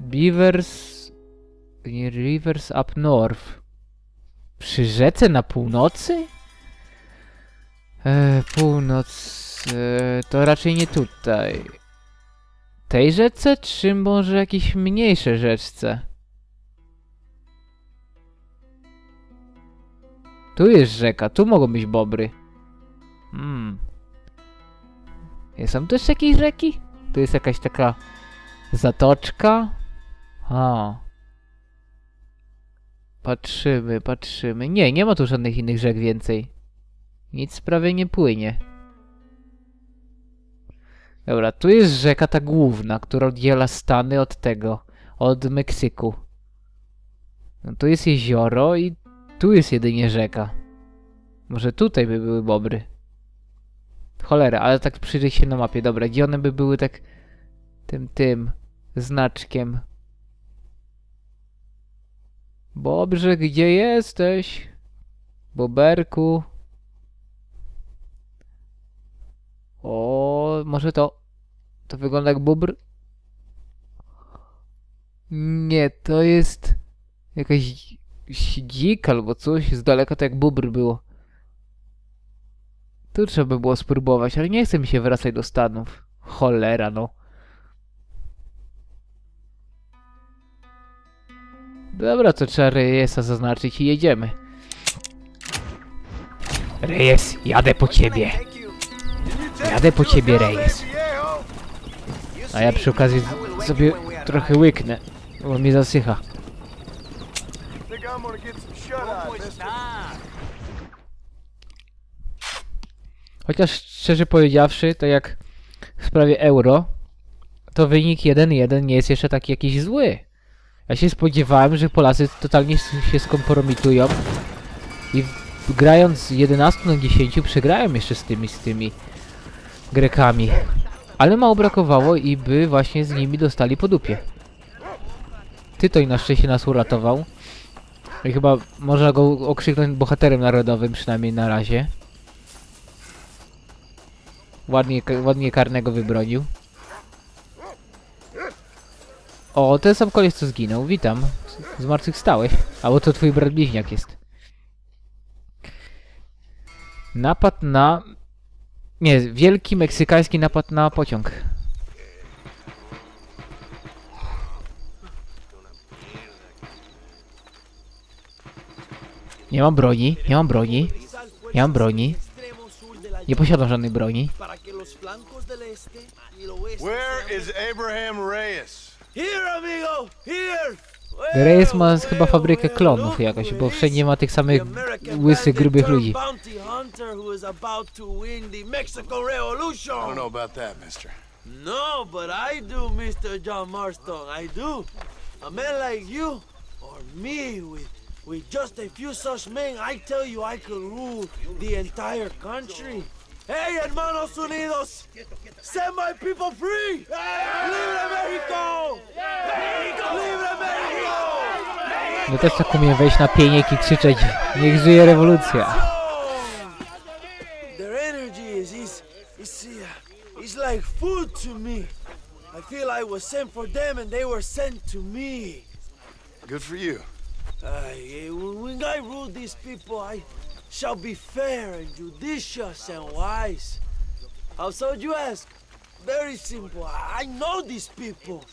Beavers... Rivers up north. Przy rzece na północy? E, północ... E, to raczej nie tutaj. Tej rzece, czy może jakiejś mniejszej rzeczce? Tu jest rzeka, tu mogą być bobry. Hmm. Są też jakieś rzeki? Tu jest jakaś taka zatoczka. A. Patrzymy, patrzymy. Nie, nie ma tu żadnych innych rzek więcej. Nic prawie nie płynie. Dobra, tu jest rzeka ta główna, która oddziela Stany od tego, od Meksyku. No, tu jest jezioro i tu jest jedynie rzeka. Może tutaj by były bobry. Cholera, ale tak przyjrzeć się na mapie. Dobra, gdzie one by były tak tym, tym znaczkiem. Bobrze, gdzie jesteś? Boberku. O, może to... To wygląda jak bóbr? Nie, to jest... Jakaś dzik albo coś. Z daleka to jak bóbr było. Tu trzeba by było spróbować, ale nie chce mi się wracać do Stanów. Cholera, no. Dobra, to trzeba Reyesa zaznaczyć i jedziemy. Reyes, jadę po ciebie. Jadę po ciebie, Reyes. A ja przy okazji sobie trochę łyknę, bo mi zasycha. Chociaż szczerze powiedziawszy, to jak w sprawie euro, to wynik 1-1 nie jest jeszcze taki jakiś zły. Ja się spodziewałem, że Polacy totalnie się skompromitują i grając 11 na 10 przegrają jeszcze z tymi, z tymi Grekami. Ale mało brakowało i by właśnie z nimi dostali po dupie. Ty to i na szczęście nas uratował. I chyba można go okrzyknąć bohaterem narodowym przynajmniej na razie. Ładnie, ładnie karnego wybronił. O, ten sam koleś co zginął. Witam. Zmartwychwstałeś. Albo to twój brat bliźniak jest. Napad na... Nie, wielki meksykański napad na pociąg. Nie mam broni, nie mam broni, nie mam broni. Nie posiadam żadnej broni. y Where is Abraham Reyes? Here, amigo! Here! Reyes ma Well, chyba fabrykę well, klonów look jakoś, who bo wszędzie ma tych samych łysych, grubych ludzi. who is about to win the Mexican Revolution. I don't know about that, mister. No, but I do, Mr. John Marston. I do. A man like you, or me, with with just a few such men, I tell you, I could rule the entire country. Hey, hermanos unidos, set my people free! Libre Mexico! Libre Mexico! No też tak umiem wejść na pieniek i krzyczeć Niech żyje rewolucja. Their energy is, is, is, uh, is like food to me. I feel I was sent for them and they were sent to me. Good for you. I, when I rule these people, I shall be fair and judicious and wise. How so, you ask? Very simple. I know these people.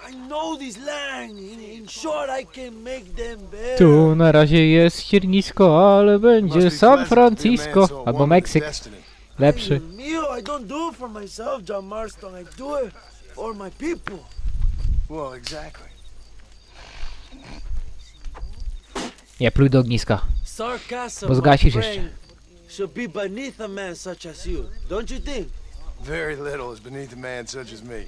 I know this land. In, in short, I can make them better. Tu na razie jest ściernisko, ale będzie San Francisco albo Meksyk. Lepszy. Mio, I don't do it for myself, John Marston. I do it for my people. Well, exactly. Nie, pluj do ogniska. Bo zgasisz jeszcze. Should be beneath a man such as you. Don't you think? Very little is beneath a man such as me.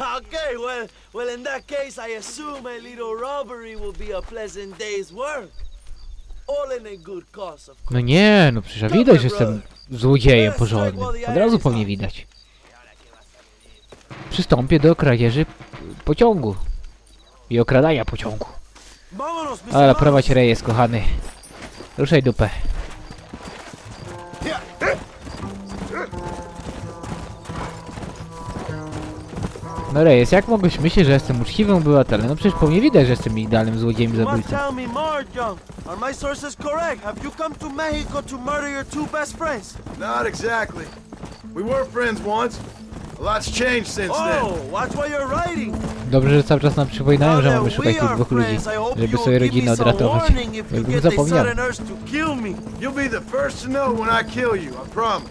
Okay, well, well, in that case, I assume a little robbery will be a pleasant day's work. All in a good cause, of course. No nie, no przecież widać, że jestem złodziejem porządnym. Od razu po mnie widać. Przystąpię do kradzieży pociągu. I okradania pociągu. Ale prowadź rejestr, kochany. Ruszaj dupę. No Reyes, jak mogłeś myśleć, że jestem uczciwym obywatelem? No przecież po mnie widać, że jestem idealnym złodziejem zabójcą. Are my sources correct? Have you come to Mexico to murder your two best friends? Not exactly. We were friends once. A lot's changed since Oh, then. watch what you're writing. Dobrze, że cały czas nam przypominają, że mamy szukać tych dwóch ludzi, żeby sobie rodzinę odratować. warning if Bo you bym get the zapomniał. You'll be the first to know when I kill you, I promise.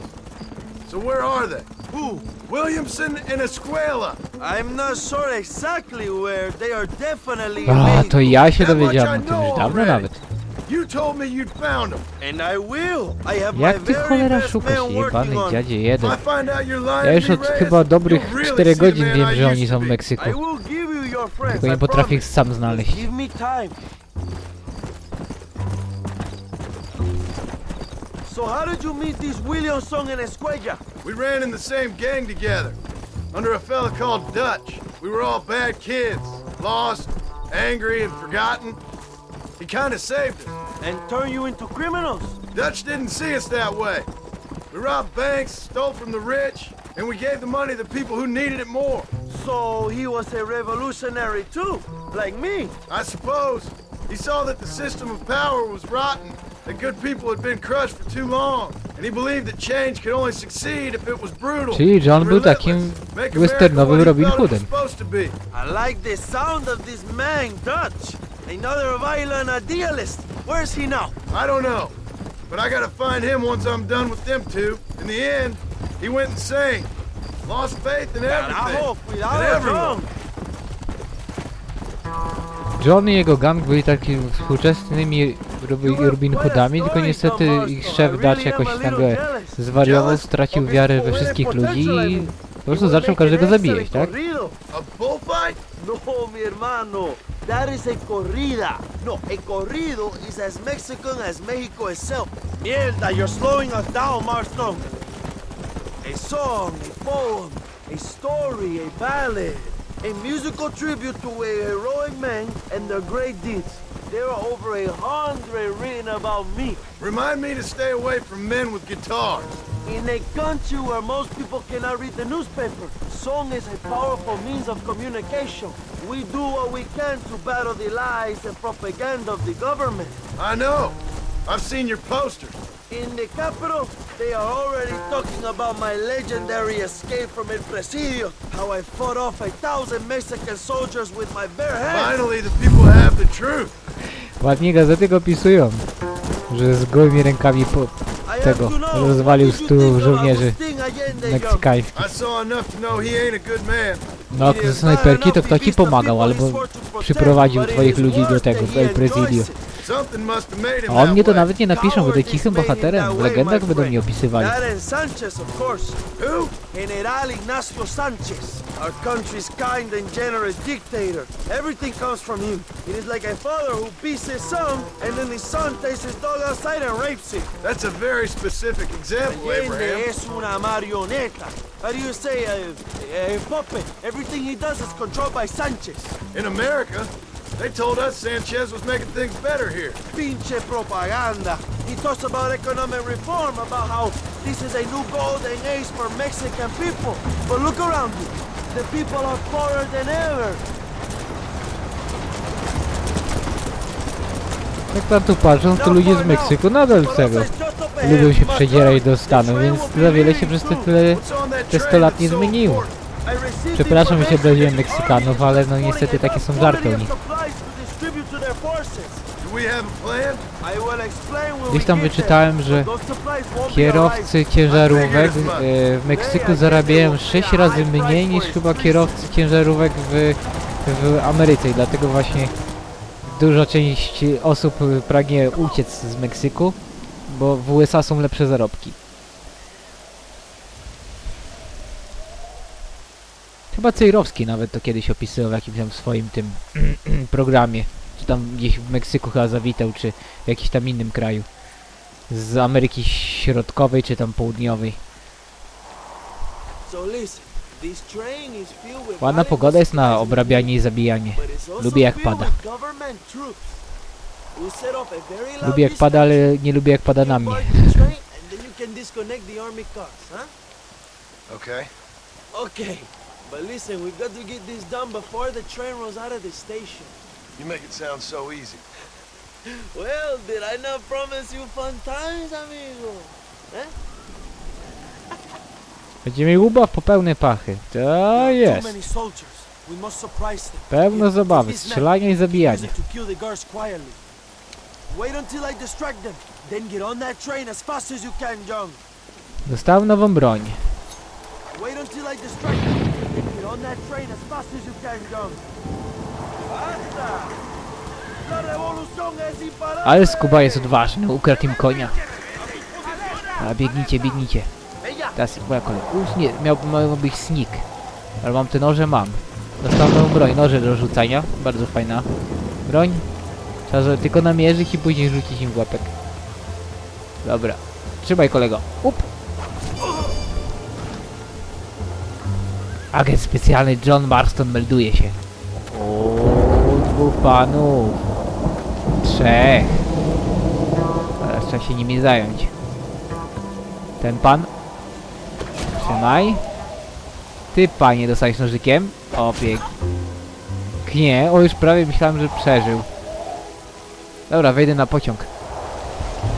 So where are they? Who? Williamson and Escuela. I'm not sure exactly where. They are definitely in A, to ja się dowiedziałem o tym już dawno nawet. You told me you'd found them. And I will. I have Jak my ty very cholera best szukasz, jebany dziadzie jeden. I find out you're lying Ja już od chyba dobrych you'll really 4 see the godzin wiem, I że oni są w. Meksyku. Tylko nie potrafię ich sam znaleźć. So how did you meet these Williamson and Escuella? We ran in the same gang together, under a fella called Dutch. We were all bad kids, lost, angry, and forgotten. He kind of saved us. And turn you into criminals? Dutch didn't see us that way. We robbed banks, stole from the rich, and we gave the money to people who needed it more. So he was a revolutionary too, like me. I suppose he saw that the system of power was rotten, that good people had been crushed for too long, and he believed that change could only succeed if it was brutal. Czyli John and był relentless. takim Make America westernowym what he Robin felt it was Hoodem. supposed to be. I like the sound of this man, Dutch. Another violent idealist. Where's he now? I don't know, but I gotta find him once I'm done with them two. In the end, he went insane, lost faith in everything, Carajo, and cuidado, everyone. John. John i jego gang byli takimi współczesnymi Robi- Robin Hoodami, tylko niestety ich szef Dutch jakoś nagle zwariował, stracił wiarę we wszystkich ludzi i po prostu zaczął każdego zabijać, tak? No, mi hermano. That is a corrida. No, a corrido is as Mexican as Mexico itself. Mierda, you're slowing us down, Marston. A song, a poem, a story, a ballad, a musical tribute to a heroic man and their great deeds. There are over a hundred written about me. Remind me to stay away from men with guitars. In a country where most people cannot read the newspaper, song is a powerful means of communication. We do what we can to battle the lies and propaganda of the government. I know. I've seen your posters. In the capital, they are already talking about my legendary escape from El Presidio, how I fought off a thousand Mexican soldiers with my bare hands. Finally, the people have the truth. Ładnie gazety go opisują, że z gołymi rękami po tego rozwalił stu żołnierzy meksykańskich. No, ze snajperki, to kto ci pomagał, albo przyprowadził twoich ludzi do tego, do El Presidio. A on mnie to nawet nie napiszą, będę cichym bohaterem. W legendach będą mnie opisywali. Sanchez, our country's kind and generous dictator. Everything comes from him. It is like a father who beats his son, and then his son takes his dog outside and rapes it. That's a very specific example, Abraham. Eh, es una marioneta. How do you say a, a puppet? Everything he does is controlled by Sanchez. In America, they told us Sanchez was making things better here. Pinche propaganda. He talks about economic reform, about how this is a new golden age for Mexican people. But look around you. The people are poorer than ever. Jak pan tu patrzą, to ludzie z Meksyku nadal tego lubią się przedzierać do Stanów, więc za wiele się przez te tyle te train 100 lat nie zmieniło. Przepraszam, że się obraziłem Meksykanów, ale no niestety takie są żarty o Gdzieś tam wyczytałem, że Kierowcy ciężarówek e, w Meksyku zarabiają 6 razy mniej niż chyba kierowcy ciężarówek w, w Ameryce i dlatego właśnie duża część osób pragnie uciec z Meksyku, bo w USA są lepsze zarobki. Chyba Cejrowski nawet to kiedyś opisywał w jakimś tam swoim tym programie. Czy tam gdzieś w Meksyku chyba zawitał, czy w jakimś tam innym kraju. Z Ameryki Środkowej, czy tam Południowej. Ładna pogoda jest na obrabianie i zabijanie. Lubię jak pada. Lubię jak pada, ale nie lubię jak pada na mnie. Okay. Okay. But listen, we've got to get this done before the train runs out of the station. You make it sound so easy. Well, did I not promise you fun times, amigo? Eh? Będziemy ubaw po pełne pachy. To Too jest. many soldiers. We must surprise them. Pełno zabawy, strzelania i zabijania. use it to kill the guards quietly. Wait until I distract them. Then get on that train as fast as you can, John. Dostałem nową broń. Wait until I distract them. Then get on that train as fast as you can, John. Ale Skuba jest odważny, ukradł im konia. A biegnijcie, biegnijcie. Teraz moja kolej. Nie, miał, miał być sneak. Ale mam te noże, mam. Dostałem broń, noże do rzucania. Bardzo fajna broń. Trzeba tylko namierzyć i później rzucić im w łapek. Dobra. Trzymaj kolego. Up. Agent specjalny John Marston melduje się. Dwóch panów. Trzech. Teraz trzeba się nimi zająć. Ten pan. Trzymaj. Ty, panie, dostajesz nożykiem. O, pięknie. O, już prawie myślałem, że przeżył. Dobra, wejdę na pociąg.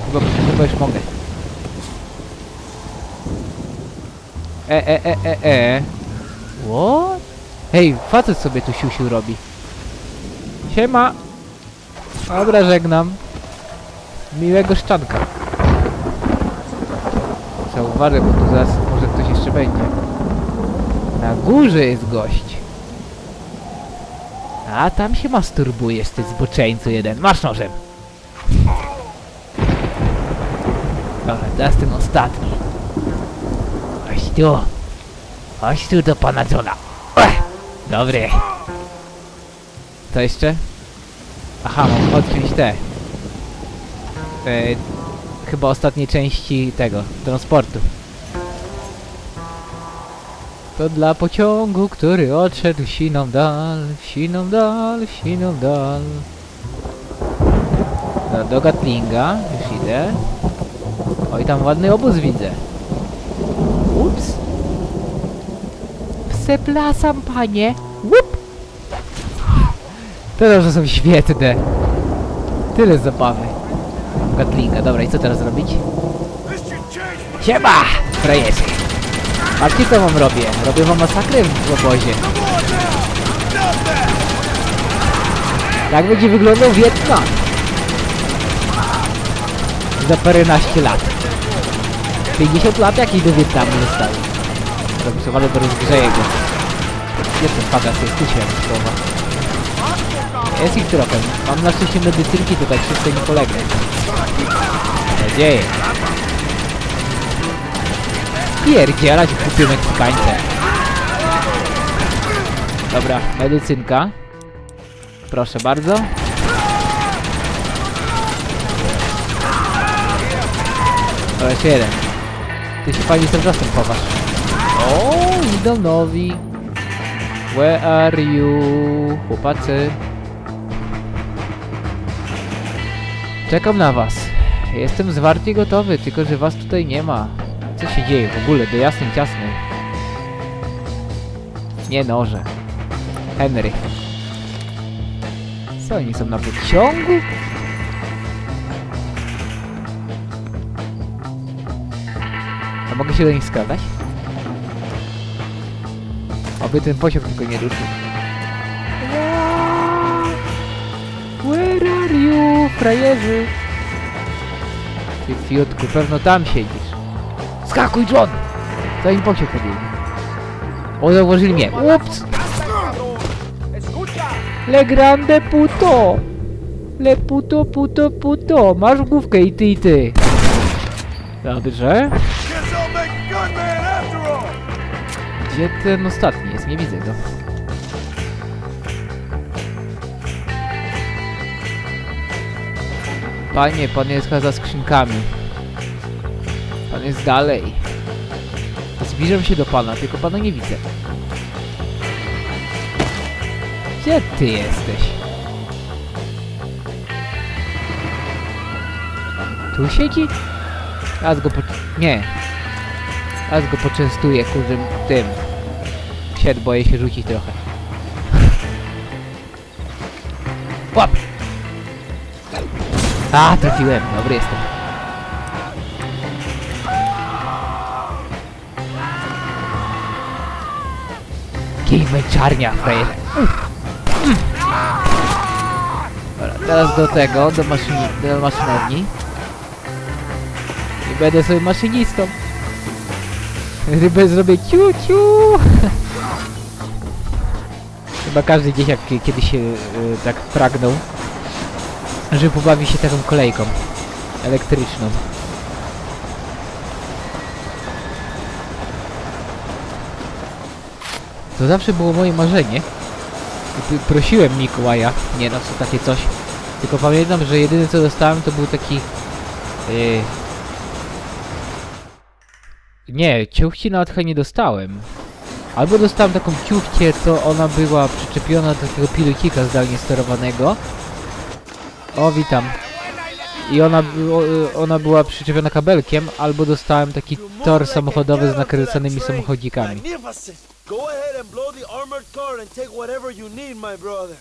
Chyba, chyba już mogę. E, e, e, e, e. What? Hej, facet sobie tu siusiu robi. Siema. Dobra, żegnam. Miłego szczanka. Zauważę, bo tu zaraz może ktoś jeszcze będzie. Na górze jest gość. A tam się masturbujesz, ty zboczeńcu jeden. Masz nożem. Dobra, teraz ten ostatni. Chodź tu. Chodź tu do pana Johna. Dobry. Co jeszcze? Aha, mam odciąć te. E, chyba ostatniej części tego, transportu. To dla pociągu, który odszedł siną dal, siną dal, siną dal. Do, do Gatlinga, już idę. Oj, tam ładny obóz widzę. Ups. Przepraszam, panie. Łup. Te noże są świetne. Tyle zabawy. Gatlinga, dobra, i co teraz robić? Siema! Frajerzy. Ty co wam robię? Robię wam masakrę w obozie. Tak będzie wyglądał Wietnam. Za paręnaście lat. 50 lat jakiej do Wietnamu zostały. Zapisowany do rozgrzeje go. Gdzie ten fagas jest? Tu się słowa. Jest ich trochę. Mam na szczęście medycynki tutaj, wszystko nie polegnie. Nadzieję. Pierdzielać kupię Meksykańce. Dobra, medycynka. Proszę bardzo. To jeszcze jeden. Ty się pani tymczasem chowasz. O, idą nowi. Where are you, chłopacy? Czekam na was. Jestem zwarty i gotowy, tylko że was tutaj nie ma. Co się dzieje w ogóle, do jasnej ciasnej? Nie noże. Henry. Co oni są na pociągu? A mogę się do nich skradać? Oby ten pociąg tylko nie ruszył. Frajerzy? Ty fiutku, pewno tam siedzisz. Skakuj, John! Zanim pociąg podjedzie. O, zauważyli mnie. Ups! Le grande puto! Le puto, puto, puto! Masz główkę i ty, i ty. Dobrze. Gdzie ten ostatni jest? Nie widzę go. Panie, pan jest chyba za skrzynkami. Pan jest dalej. Zbliżam się do pana, tylko pana nie widzę. Gdzie ty jesteś? Tu siedzi? Teraz go po... Nie. Teraz go poczęstuję kurzym tym. Shit, boję się rzucić trochę. A, trafiłem. Dobry jestem. Kij męczarnia, frajerze. Dobra, teraz do tego, do, maszyni, do maszynowni. I będę sobie maszynistą. Rybę zrobię ciu ciu. Chyba każdy dzieciak kie- kiedyś się y, tak pragnął, że pobawi się taką kolejką elektryczną. To zawsze było moje marzenie. Prosiłem Mikołaja, nie no co takie coś. Tylko pamiętam, że jedyne co dostałem to był taki... Yy... Nie, ciuchci nawet chyba nie dostałem. Albo dostałem taką ciuchcię, co ona była przyczepiona do takiego pilocika zdalnie sterowanego. O, witam. I ona, y, ona była przyczepiona kabelkiem, albo dostałem taki tor samochodowy z nakręconymi samochodzikami. Go ahead and blow the armored car and take whatever you need, my brother.